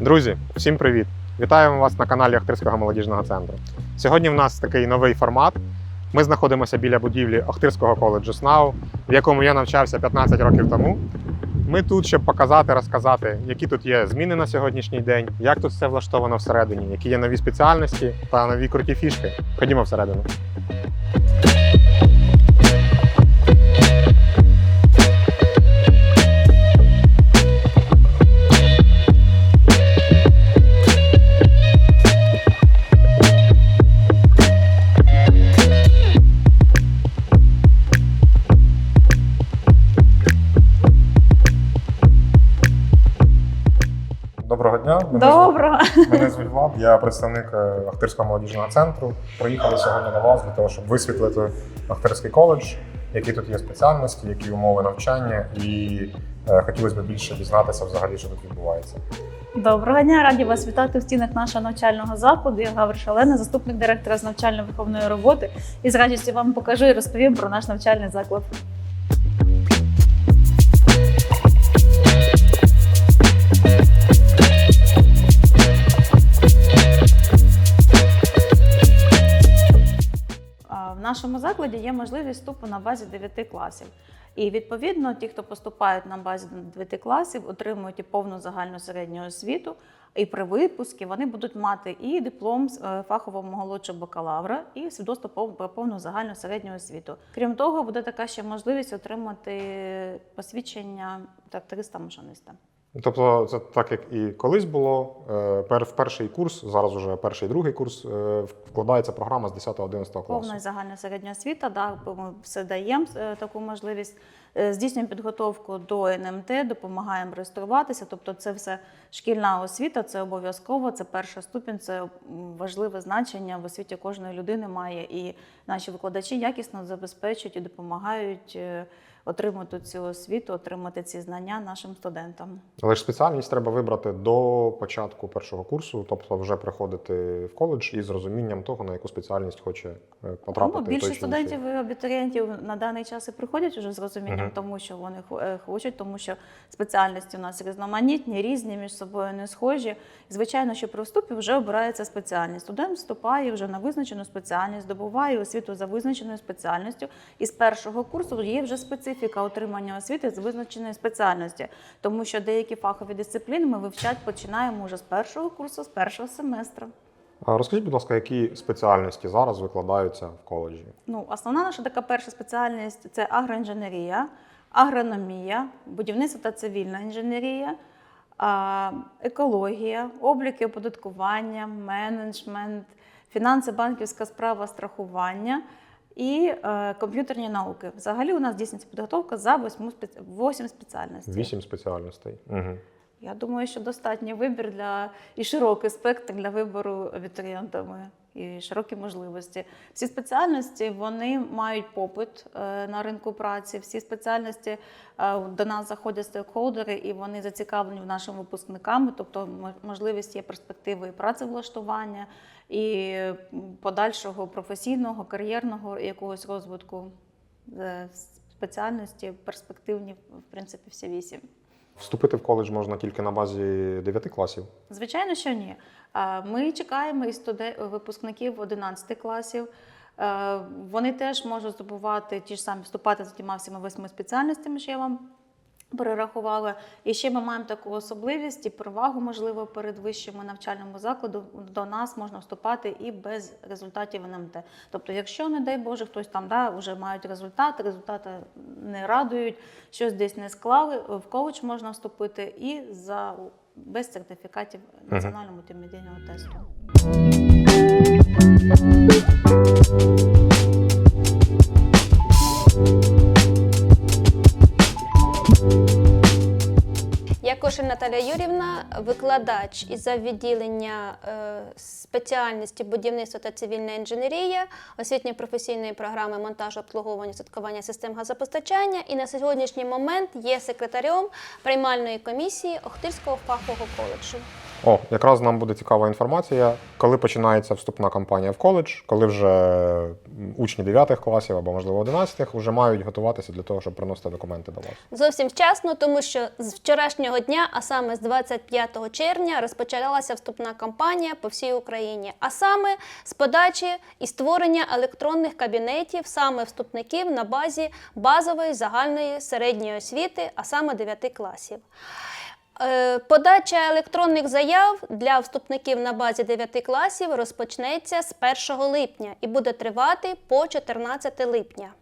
Друзі, всім привіт! Вітаємо вас на каналі Охтирського молодіжного центру. Сьогодні в нас такий новий формат. Ми знаходимося біля будівлі Охтирського коледжу СНАУ, в якому я навчався 15 років тому. Ми тут, щоб показати, розказати, які тут є зміни на сьогоднішній день, як тут все влаштовано всередині, які є нові спеціальності та нові круті фішки. Ходімо всередину. Я представник е, Охтирського молодіжного центру. Приїхали сьогодні до вас для того, щоб висвітлити Охтирський коледж, які тут є спеціальності, які умови навчання, і е, хотілося б більше дізнатися взагалі, що тут відбувається. Доброго дня, раді вас вітати в стінах нашого навчального закладу. Я Гавриш Олена, заступник директора з навчально-виховної роботи. І з радістю вам покажу і розповім про наш навчальний заклад. Нашому закладі є можливість вступу на базі 9 класів. І відповідно, ті, хто поступають на базі 9 класів, отримують і повну загальну середню освіту. І при випуску вони будуть мати і диплом з е, фахового молодшого бакалавра, і свідоцтво про повну загальну середню освіту. Крім того, буде така ще можливість отримати посвідчення тракториста машиниста Тобто, це так як і колись було. е, В перший курс, зараз уже перший другий курс, е, вкладається програма з 10-11 класу. Повна загальна середня освіта, да, ми все даємо е, таку можливість. Здійснюємо підготовку до НМТ, допомагаємо реєструватися. Тобто, це все шкільна освіта, це обов'язково, це перша ступінь, це важливе значення в освіті кожної людини має. І наші викладачі якісно забезпечують і допомагають отримати цю освіту, отримати ці знання нашим студентам. Але ж спеціальність треба вибрати до початку першого курсу, тобто вже приходити в коледж із розумінням того, на яку спеціальність хоче е, потрапити. Ну, більше студентів і абітурієнтів на даний час і приходять уже з розумінням, Мгм. тому що вони е, хочуть, тому що спеціальності у нас різноманітні, різні, між собою не схожі. Звичайно, що при вступі вже обирається спеціальність. Студент вступає вже на визначену спеціальність, здобуває освіту за визначеною спеціальністю. І з першого курсу є вже специфіка отримання освіти з визначеної спеціальності, тому що деякі фахові дисципліни ми вивчати починаємо вже з першого курсу, з першого семестру. Розкажіть, будь ласка, які спеціальності зараз викладаються в коледжі? Ну, основна наша така перша спеціальність це агроінженерія, агрономія, будівництво та цивільна інженерія, екологія, облік і оподаткування, менеджмент, фінанси, банківська справа, страхування і е, комп'ютерні науки. Взагалі у нас здійснюється підготовка за восьму спеці... восім спеціальностей. Вісім спеціальностей. Угу. Я думаю, що достатній вибір для і широкий спектр для вибору абітурієнтами і широкі можливості. Всі спеціальності вони мають попит е, на ринку праці. Всі спеціальності е, до нас заходять стейкхолдери, і вони зацікавлені в нашими випускниками. Тобто, можливість є перспективи працевлаштування, і подальшого професійного, кар'єрного якогось розвитку. Спеціальності перспективні, в принципі, всі вісім. Вступити в коледж можна тільки на базі 9 класів. Звичайно, що ні. Ми чекаємо і студе- випускників 11 класів. Е, Вони теж можуть здобувати ті ж самі вступати за тіма всіма восьми спеціальностями, що я вам перерахувала. І ще ми маємо таку особливість і перевагу, можливо, перед вищими навчальними закладом. До нас можна вступати і без результатів НМТ. Тобто, якщо, не дай Боже, хтось там да, вже мають результати, результати не радують, щось десь не склали, в коледж можна вступити і за без сертифікатів національного мультимедійного тесту. Я Кошель Наталія Юрівна, викладач із відділення е, спеціальності будівництва та цивільна інженерія, освітньо-професійної програми монтажу обслуговування святкування систем газопостачання і на сьогоднішній момент є секретарем приймальної комісії Охтирського фахового коледжу. О, якраз нам буде цікава інформація, коли починається вступна кампанія в коледж, коли вже учні 9 класів або, можливо, 11 вже мають готуватися для того, щоб приносити документи до вас. Зовсім вчасно, тому що з вчорашнього дня, а саме з 25 червня, розпочалася вступна кампанія по всій Україні. А саме з подачі і створення електронних кабінетів саме вступників на базі базової загальної середньої освіти, а саме 9 класів. Е, Подача електронних заяв для вступників на базі 9 класів розпочнеться з 1 липня і буде тривати по 14 липня.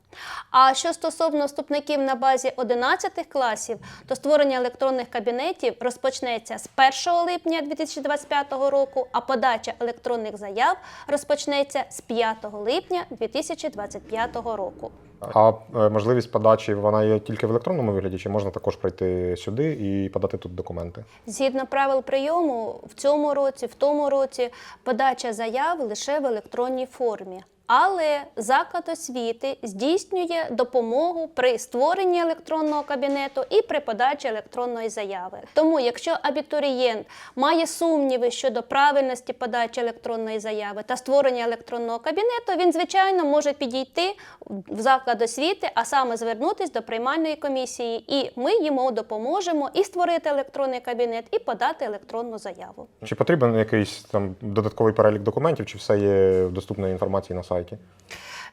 А що стосовно вступників на базі 11 класів, то створення електронних кабінетів розпочнеться з 1 липня 2025 року, а подача електронних заяв розпочнеться з 5 липня 2025 року. А е, можливість подачі вона є тільки в електронному вигляді, чи можна також прийти сюди і подати тут документи? Згідно правил прийому, в цьому році, в тому році подача заяв лише в електронній формі. Але заклад освіти здійснює допомогу при створенні електронного кабінету і при подачі електронної заяви. Тому, якщо абітурієнт має сумніви щодо правильності подачі електронної заяви та створення електронного кабінету, він звичайно може підійти в заклад освіти, а саме звернутися до приймальної комісії, і ми йому допоможемо і створити електронний кабінет, і подати електронну заяву. Чи потрібен якийсь там додатковий перелік документів, чи все є в доступної інформації на сайті? Okay.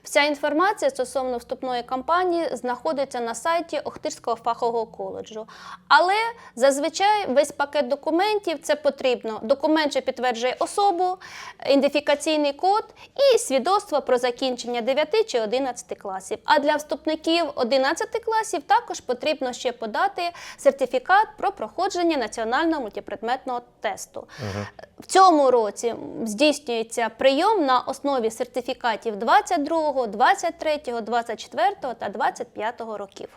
Вся інформація стосовно вступної кампанії знаходиться на сайті Охтирського фахового коледжу. Але зазвичай весь пакет документів це потрібно. Документ, що підтверджує особу, ідентифікаційний код і свідоцтво про закінчення 9 чи 11 класів. А для вступників 11 класів також потрібно ще подати сертифікат про проходження національного мультипредметного тесту. В цьому році здійснюється прийом на основі сертифікатів 22, 23, 24 та 25 років.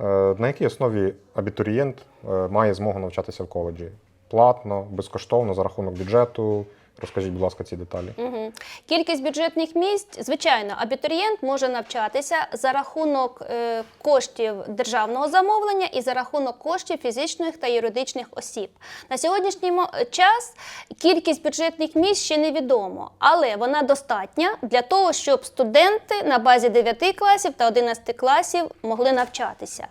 Е, На якій основі абітурієнт е, має змогу навчатися в коледжі? Платно, безкоштовно, за рахунок бюджету? Розкажіть, будь ласка, ці деталі. Угу. Кількість бюджетних місць, звичайно, абітурієнт може навчатися за рахунок е, коштів державного замовлення і за рахунок коштів фізичних та юридичних осіб. На сьогоднішній час кількість бюджетних місць ще невідомо, але вона достатня для того, щоб студенти на базі 9 класів та 11 класів могли навчатися.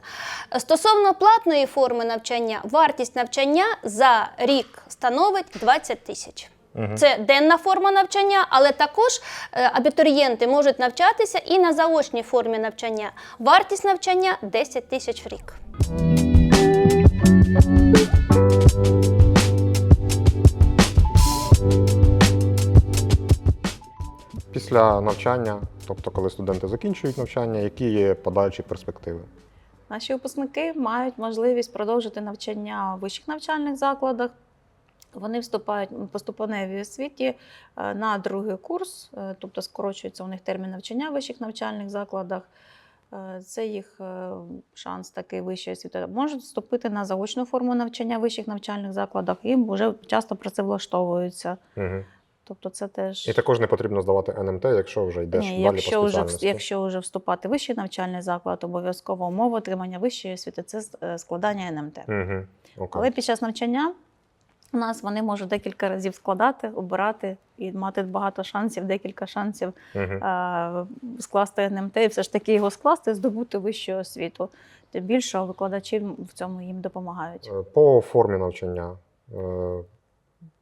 Стосовно платної форми навчання, вартість навчання за рік становить 20 тисяч. Це денна форма навчання, але також е, абітурієнти можуть навчатися і на заочній формі навчання. Вартість навчання 10 тисяч в рік. Після навчання, тобто коли студенти закінчують навчання, які є подальші перспективи? Наші випускники мають можливість продовжити навчання у вищих навчальних закладах. Вони вступають по ступеневій освіті е, на другий курс, е, тобто скорочується у них термін навчання в вищих навчальних закладах. Е, Це їх шанс такий вищої освіти. Можуть вступити на заочну форму навчання в вищих навчальних закладах і вже часто працевлаштовуються. Угу. Тобто, це теж І також не потрібно здавати НМТ, якщо вже йдеш Ні, далі якщо по вже, якщо вже вступати в вищий навчальний заклад, обов'язкова умова отримання вищої освіти це складання НМТ. Угу. Але під час навчання у нас вони можуть декілька разів складати, обирати і мати багато шансів, декілька шансів Угу. е, скласти НМТ і все ж таки його скласти, здобути вищу освіту. Тим більше викладачі в цьому їм допомагають. Е, По формі навчання е,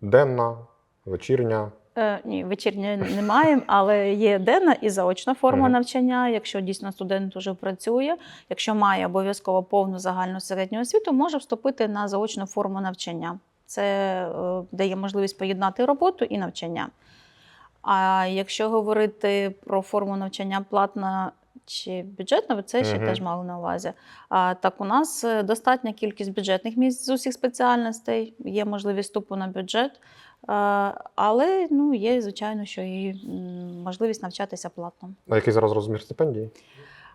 денна, вечірня. Е, ні, вечірньої немає, але є денна і заочна форма Мгм. навчання. Якщо дійсно студент вже працює, якщо має обов'язково повну загальну середню освіту, може вступити на заочну форму навчання. Це е, дає можливість поєднати роботу і навчання. А якщо говорити про форму навчання платна чи бюджетна, ви це ще Мгм. теж мали на увазі. А, так, у нас е, достатня кількість бюджетних місць з усіх спеціальностей, є можливість вступу на бюджет. А, Але ну, є, звичайно, що і можливість навчатися платно. А який зараз розмір стипендії?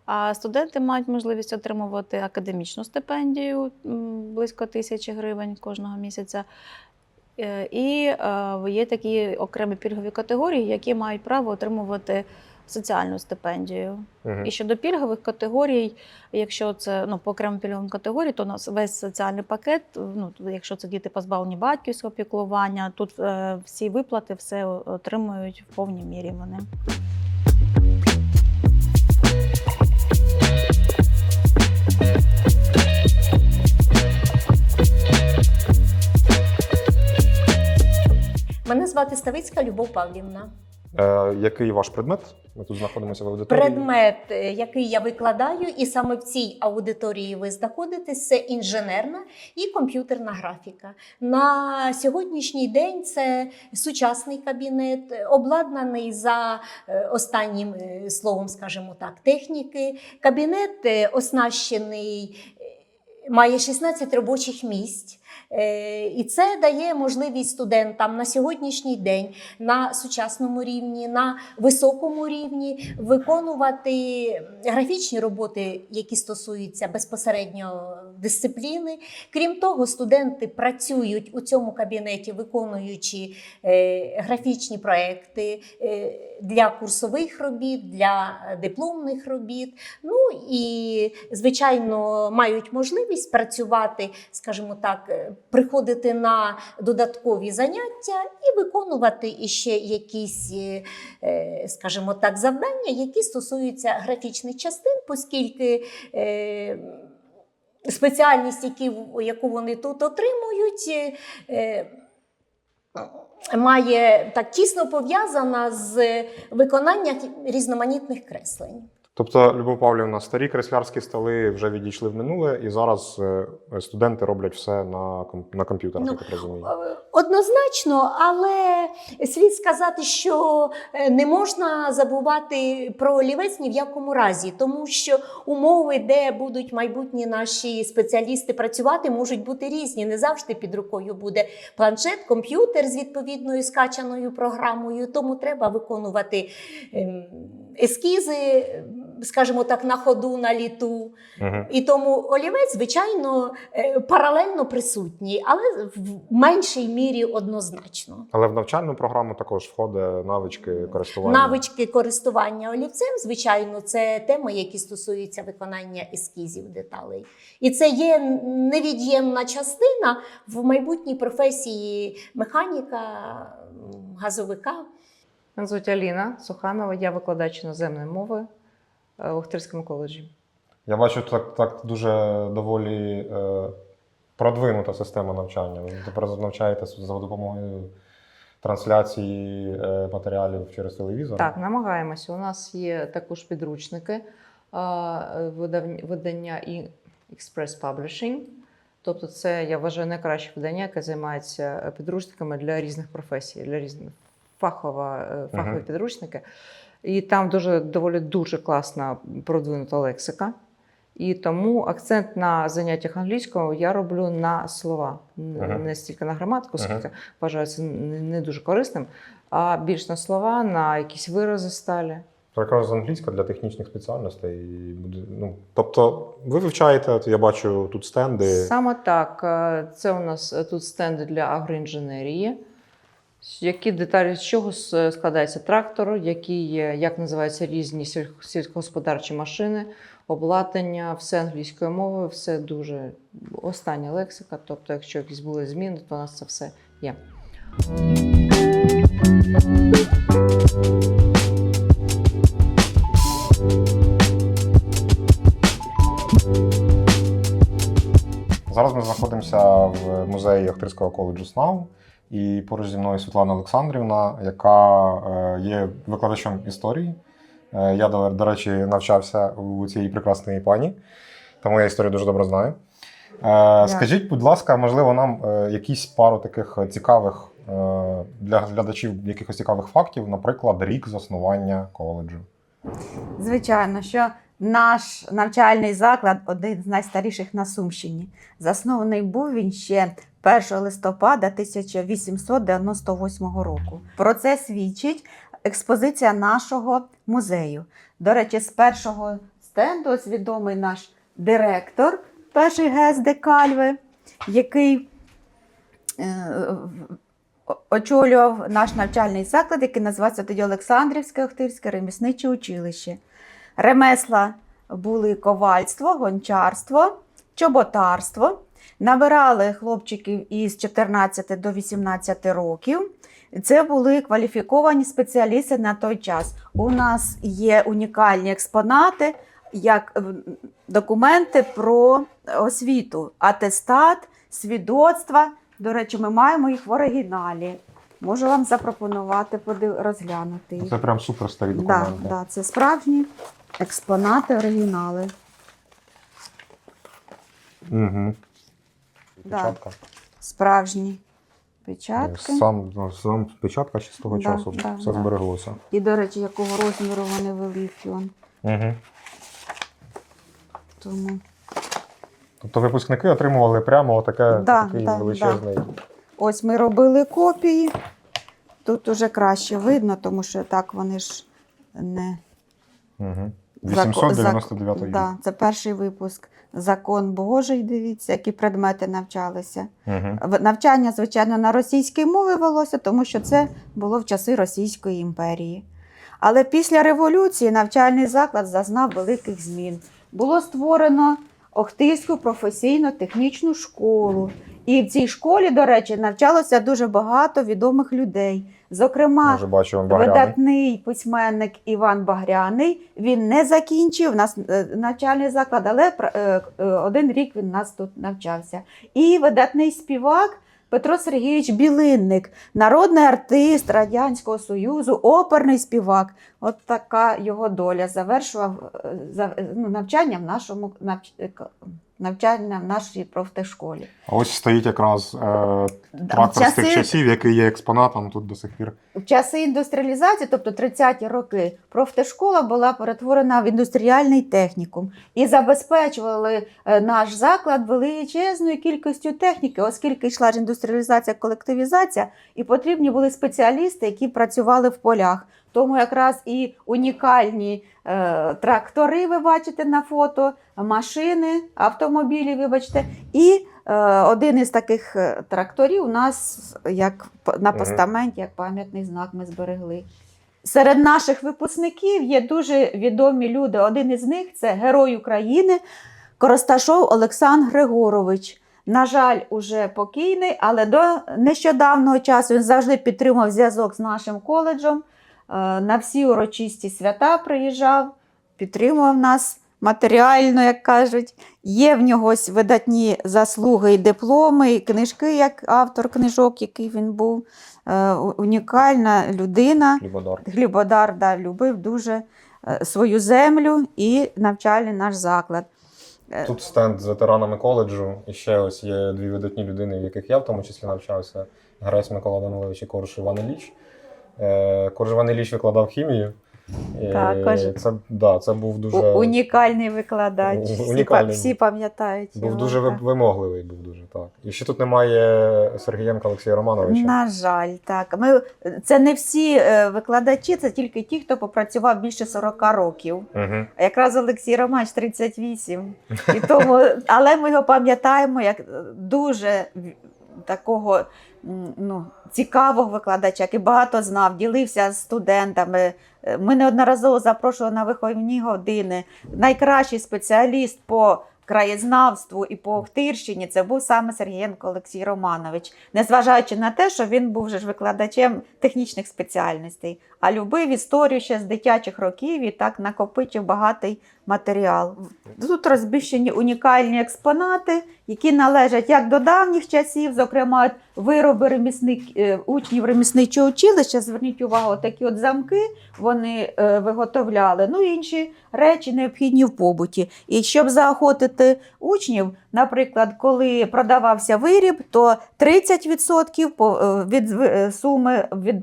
А студенти мають можливість отримувати академічну стипендію близько тисячі гривень кожного місяця. Е, І е, є такі окремі пільгові категорії, які мають право отримувати соціальну стипендію. Мгм. І щодо пільгових категорій, якщо це ну, по окремим пільговим категоріям, то у нас весь соціальний пакет, ну, якщо це діти позбавлені батьківського піклування, тут е, всі виплати все отримують в повній мірі вони. Звати Ставицька Любов Павлівна. Е, який ваш предмет? Ми тут знаходимося в аудиторії. Предмет, е, який я викладаю, і саме в цій аудиторії ви знаходитесь, це інженерна і комп'ютерна графіка. На сьогоднішній день це сучасний кабінет, обладнаний за е, останнім е, словом, скажімо так, техніки. Кабінет оснащений, має 16 робочих місць. Е, І це дає можливість студентам на сьогоднішній день на сучасному рівні, на високому рівні виконувати графічні роботи, які стосуються безпосередньо дисципліни. Крім того, студенти працюють у цьому кабінеті, виконуючи е, графічні проекти е, для курсових робіт, для дипломних робіт. Ну і, звичайно, мають можливість працювати, скажімо так, приходити на додаткові заняття і виконувати іще якісь, е, е, скажімо так, завдання, які стосуються графічних частин, оскільки е, спеціальність, яку вони тут отримують, має так тісно пов'язана з виконанням різноманітних креслень. Тобто, Любов Павлівна, старі креслярські столи вже відійшли в минуле, і зараз е, студенти роблять все на, на комп'ютерах, Ну, я так розумію. Е, Однозначно, але слід сказати, що е, не можна забувати про олівець ні в якому разі, тому що умови, де будуть майбутні наші спеціалісти працювати, можуть бути різні. Не завжди під рукою буде планшет, комп'ютер з відповідною скачаною програмою. Тому треба виконувати ем, ескізи, ем, скажімо так, на ходу, на літу. Угу. І тому олівець, звичайно, е, паралельно присутній, але в меншій мірі однозначно. Але в навчальну програму також входить навички користування. Навички користування олівцем, звичайно, це теми, які стосуються виконання ескізів деталей. І це є невід'ємна частина в майбутній професії механіка, газовика. Мене звуть Аліна Суханова, я викладач іноземної мови у Охтирському коледжі. Я бачу, так, так дуже доволі е, продвинута система навчання. Ви тепер навчаєтесь за допомогою трансляції е, матеріалів через телевізор. Так, намагаємося. У нас є також підручники е, видання і Express Publishing. Тобто, це я вважаю найкраще видання, яке займається е, підручниками для різних професій, для різних фахова, е, фахові Мгм. підручники. І там дуже доволі дуже класна продвинута лексика. І тому акцент на заняттях англійською я роблю на слова, Мгм. не стільки на граматику, скільки вважаю це не дуже корисним, а більш на слова, на якісь вирази сталі. Якраз англійська для технічних спеціальностей. буде, Ну, тобто, ви вивчаєте, я бачу тут стенди. Саме так, е, це у нас е, тут стенди для агроінженерії. Які деталі з чого складається трактор, які є, як називаються різні сіль- сільськогосподарчі машини, обладнання, все англійською мовою, все дуже остання лексика. Тобто, якщо якісь були зміни, то у нас це все є. Зараз ми знаходимося в музеї Охтирського коледжу СНАУ. І поруч зі мною Світлана Олександрівна, яка е, є викладачем історії. Е, Я, до, речі, навчався у цієї прекрасної пані, тому я історію дуже добре знаю. Е, Скажіть, будь ласка, можливо, нам якісь пару таких цікавих для глядачів якихось цікавих фактів, наприклад, рік заснування коледжу. Звичайно, що наш навчальний заклад один з найстаріших на Сумщині. Заснований був він ще 1 листопада 1898 року. Про це свідчить експозиція нашого музею. До речі, з першого стенду ось відомий наш директор, перший ГСД Кальви, який е, очолював наш навчальний заклад, який називається тоді Олександрівське Охтирське ремісниче училище. Ремесла були ковальство, гончарство, чоботарство. Набирали хлопчиків із 14 до 18 років. Це були кваліфіковані спеціалісти на той час. У нас є унікальні експонати, як документи про освіту, атестат, свідоцтва. До речі, ми маємо їх в оригіналі. Можу вам запропонувати подив... розглянути їх. Це прям супер старі Да, документи. да, це справжні експонати, оригінали. Угу. Да. Печатка. Справжні печатки. Сам, ну, сам печатка ще з того Да, часу. да, Все да. збереглося. І, до речі, якого розміру вони великі. Он. Угу. Тому Тобто випускники отримували прямо таке, Да, такий да, величезний. ось ми робили копії. Тут уже краще видно, тому що так вони ж не. Угу. Зако- 899 зак-. Да, це перший випуск. Закон Божий, дивіться, які предмети навчалися. Угу. Навчання, звичайно, на російській мові велося, тому що це було в часи Російської імперії. Але після революції навчальний заклад зазнав великих змін. Було створено Охтирську професійно-технічну школу. І в цій школі, до речі, навчалося дуже багато відомих людей. Зокрема, Може, багряний. Видатний письменник Іван Багряний. Він не закінчив нас е, навчальний заклад, але е, е, один рік він у нас тут навчався. І видатний співак Петро Сергійович Білинник, народний артист Радянського Союзу, оперний співак. От така його доля завершував за- ну, навчання в нашому навч... навчання в нашій профтехшколі. А ось стоїть якраз е, трактор з тих часів, який є експонатом тут до сих пір. В часи індустріалізації, тобто 30-ті роки, профтешкола була перетворена в індустріальний технікум і забезпечували е, наш заклад величезною кількістю техніки, оскільки йшла ж індустріалізація, колективізація, і потрібні були спеціалісти, які працювали в полях. Тому якраз і унікальні е, трактори, ви бачите на фото, машини, автомобілі, вибачте, і е, один із таких е, тракторів у нас як на постаменті, як пам'ятний знак ми зберегли. Серед наших випускників є дуже відомі люди. Один із них це герой України Коросташов Олександр Григорович. На жаль, уже покійний, але до нещодавнього часу він завжди підтримав зв'язок з нашим коледжем. Е, На всі урочисті свята приїжджав, підтримував нас матеріально, як кажуть. Є в нього видатні заслуги і дипломи, і книжки, як автор книжок, який він був. Е, Унікальна людина. Хлібодар. Глібодар да, любив дуже е, свою землю і навчальний наш заклад. Тут стенд з ветеранами коледжу. І ще ось є дві видатні людини, в яких я в тому числі навчався. Гресь Микола Данилович і Корж Іван Ілліч. Е, Корж Іван Ілліч викладав хімію. Е, Також. Це, да, це був дуже, Унікальний викладач. Унікальний всі пам'ятають. був його, дуже так. вимогливий. Був дуже, так. І ще тут немає Сергієнка Олексія Романовича. На жаль, так. Ми, це не всі е, викладачі, це тільки ті, хто попрацював більше 40 років. Угу. А Якраз Олексій Романович 38. І тому, але ми його пам'ятаємо як дуже такого ну, цікавого викладача, який багато знав, ділився з студентами. Е, Ми неодноразово запрошували на виховні години. Найкращий спеціаліст по краєзнавству і по Охтирщині це був саме Сергієнко Олексій Романович, незважаючи на те, що він був же ж викладачем технічних спеціальностей, а любив історію ще з дитячих років і так накопичив багатий матеріал. Тут розміщені унікальні експонати, які належать як до давніх часів, зокрема вироби ремісник, е, учнів ремісничого училища. Зверніть увагу, такі от замки вони е, виготовляли. Ну інші речі необхідні в побуті. І щоб заохотити учнів, наприклад, коли продавався виріб, то 30% е, від суми від,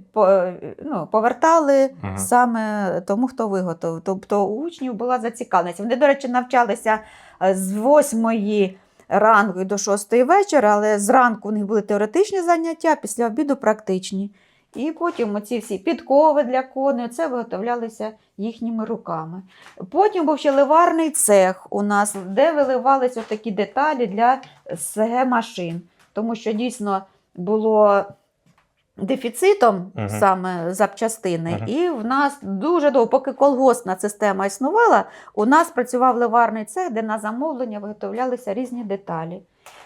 ну, повертали саме тому, хто виготовив. Тобто у учнів була зацікавленість. Вони, до речі, навчалися е, з 8 ранку до 6 вечора, але зранку у них були теоретичні заняття, після обіду практичні. І потім оці всі підкови для коней, це виготовлялися їхніми руками. Потім був ще ливарний цех у нас, де виливалися такі деталі для СГ машин. Тому що дійсно було дефіцитом Мгм. саме запчастини. Мгм. І в нас дуже довго, поки колгоспна система існувала, у нас працював ливарний цех, де на замовлення виготовлялися різні деталі.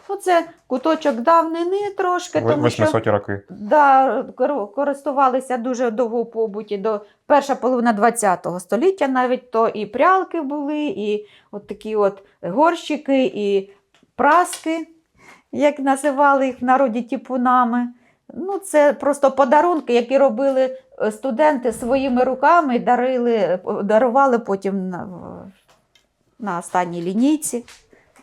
Ну, це куточок давнини трошки, тому що роки. Да, користувалися дуже довго у побуті до перша половина ХХ століття, навіть то і прялки були, і от такі от горщики, і праски, як називали їх в народі тіпунами. Ну, це просто подарунки, які робили е, студенти своїми руками, дарили, дарували потім на, на останній лінійці,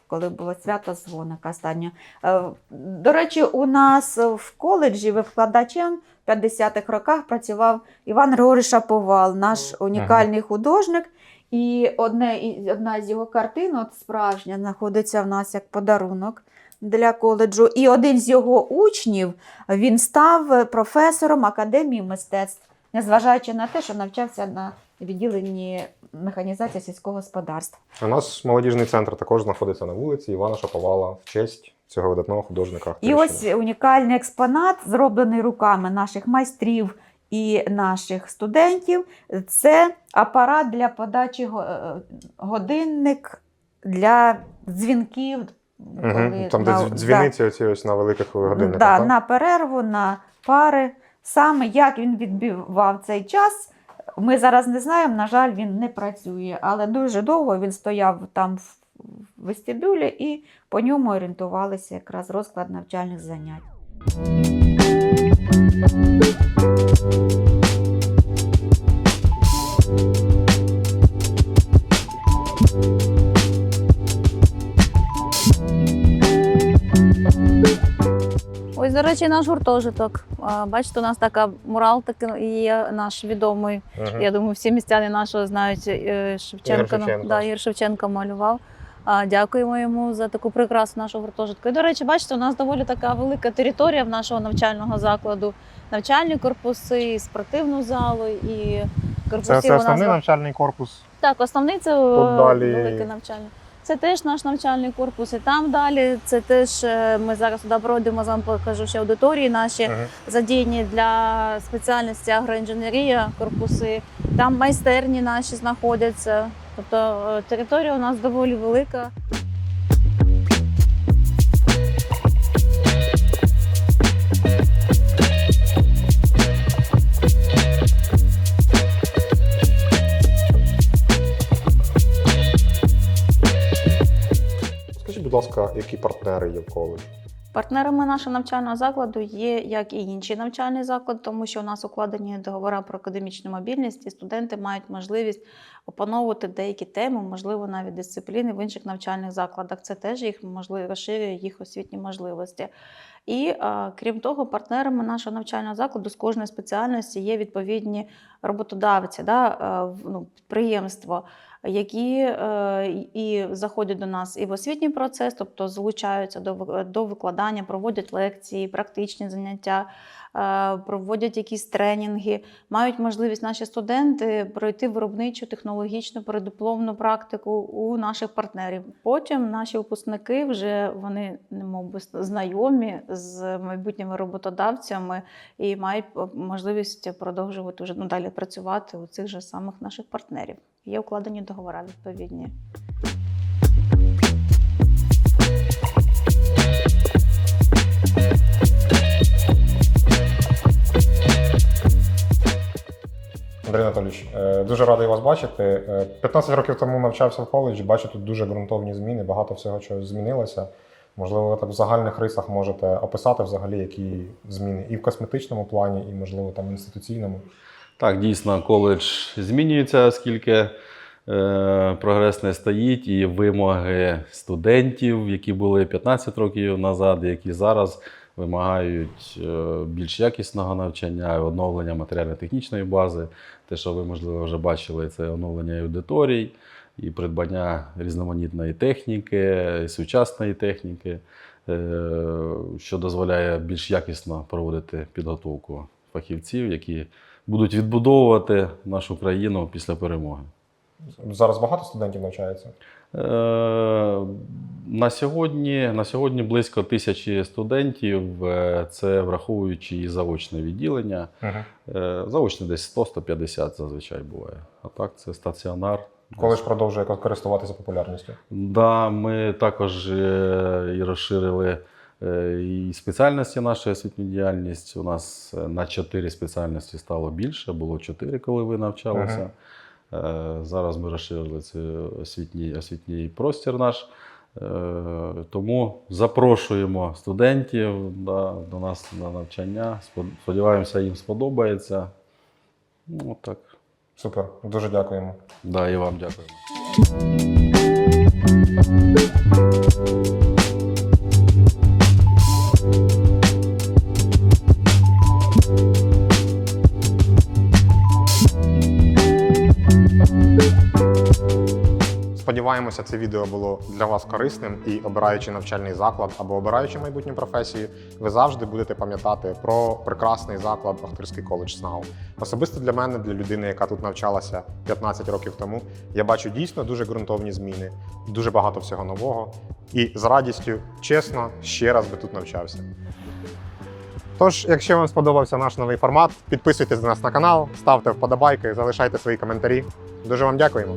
коли було свято дзвоника останнього. Е, До речі, у нас в коледжі викладачем в 50-х роках працював Іван Григорій Шаповал, наш унікальний художник. І одне, одна з його картин, от справжня, знаходиться в нас як подарунок для коледжу. І один з його учнів він став професором Академії мистецтв, незважаючи на те, що навчався на відділенні механізації сільського господарства. У нас молодіжний центр також знаходиться на вулиці Івана Шаповала в честь цього видатного художника. І ось унікальний експонат, зроблений руками наших майстрів і наших студентів. Це апарат для подачі е, годинник для дзвінків. Коли Там, де на- дз- дзвіниці оці ось на великих годинниках. Да, так? на перерву, на пари. Саме як він відбивав цей час, ми зараз не знаємо. На жаль, він не працює, але дуже довго він стояв там в в вестибюлі і по ньому орієнтувалися якраз розклад навчальних занять. Ось, до речі, наш гуртожиток. Бачите, у нас така мурал такий є наш відомий. Мгм. Я думаю, всі містяни нашого знають е, Шевченка. Ігор Шевченко. Да, Ігор Шевченко малював. Дякуємо йому за таку прекрасну нашу гуртожитку. І, до речі, бачите, у нас доволі така велика територія в нашого навчального закладу. Навчальні корпуси, і спортивну залу, і корпусів Це, це у нас основний ба- навчальний корпус. так, основний це Тут далі- великий навчальний. Це теж наш навчальний корпус. І там далі це теж е, ми зараз туди пройдемо, з вами покажу ще аудиторії наші ага. задіяні для спеціальності агроінженерія, корпуси. Там майстерні наші знаходяться. Тобто е, територія у нас доволі велика. Які партнери є в коледжі? Партнерами нашого навчального закладу є як і інші навчальні заклади, тому що у нас укладені договори про академічну мобільність, і студенти мають можливість опановувати деякі теми, можливо, навіть дисципліни в інших навчальних закладах. Це теж їх можливо розширює їх освітні можливості. І крім того, партнерами нашого навчального закладу з кожної спеціальності є відповідні роботодавці, да, ну, підприємства, які е, і заходять до нас і в освітній процес, тобто залучаються до, ви- викладання, проводять лекції, практичні заняття, проводять якісь тренінги, мають можливість наші студенти пройти виробничу технологічну передипломну практику у наших партнерів. Потім наші випускники вже вони немов знайомі з майбутніми роботодавцями і мають е, можливість продовжувати вже ну, далі працювати у цих же самих наших партнерів. Є укладені договори відповідні. Андрій Анатолійович, е, дуже радий вас бачити. Е, 15 років тому навчався в коледжі, бачу тут дуже ґрунтовні зміни, багато всього чого змінилося. Можливо, ви так в загальних рисах можете описати взагалі, які зміни і в косметичному плані, і, можливо, там інституційному. Так, дійсно, коледж змінюється, оскільки е, прогрес не стоїть, і вимоги студентів, які були 15 років назад, які зараз вимагають е, більш якісного навчання, оновлення матеріально-технічної бази. Те, що ви, можливо, вже бачили, це оновлення аудиторій, і придбання різноманітної техніки, сучасної техніки, е, що дозволяє більш якісно проводити підготовку фахівців, які будуть відбудовувати нашу країну після перемоги. Зараз багато студентів навчається. Е, На сьогодні, на сьогодні близько тисячі студентів, е, це враховуючи і заочне відділення. Е, Заочне десь 100-150 зазвичай буває. А так це стаціонар. Коледж продовжує користуватися популярністю. Да, ми також і розширили і спеціальності нашої освітню діяльність. У нас на чотири спеціальності стало більше, було чотири, коли ви навчалися. Е, Зараз ми розширили цей освітній, освітній простір наш. Е, Тому запрошуємо студентів да, до нас на навчання. Сподіваємося, їм сподобається. Ну, так. Супер, дуже дякуємо. Да, і вам дякую. Сподіваємося, це відео було для вас корисним і обираючи навчальний заклад або обираючи майбутню професію, ви завжди будете пам'ятати про прекрасний заклад Охтирський коледж СНАУ. Особисто для мене, для людини, яка тут навчалася 15 років тому, я бачу дійсно дуже ґрунтовні зміни, дуже багато всього нового. І з радістю, чесно, ще раз би тут навчався. Тож, якщо вам сподобався наш новий формат, підписуйтесь на нас на канал, ставте вподобайки, залишайте свої коментарі. Дуже вам дякуємо.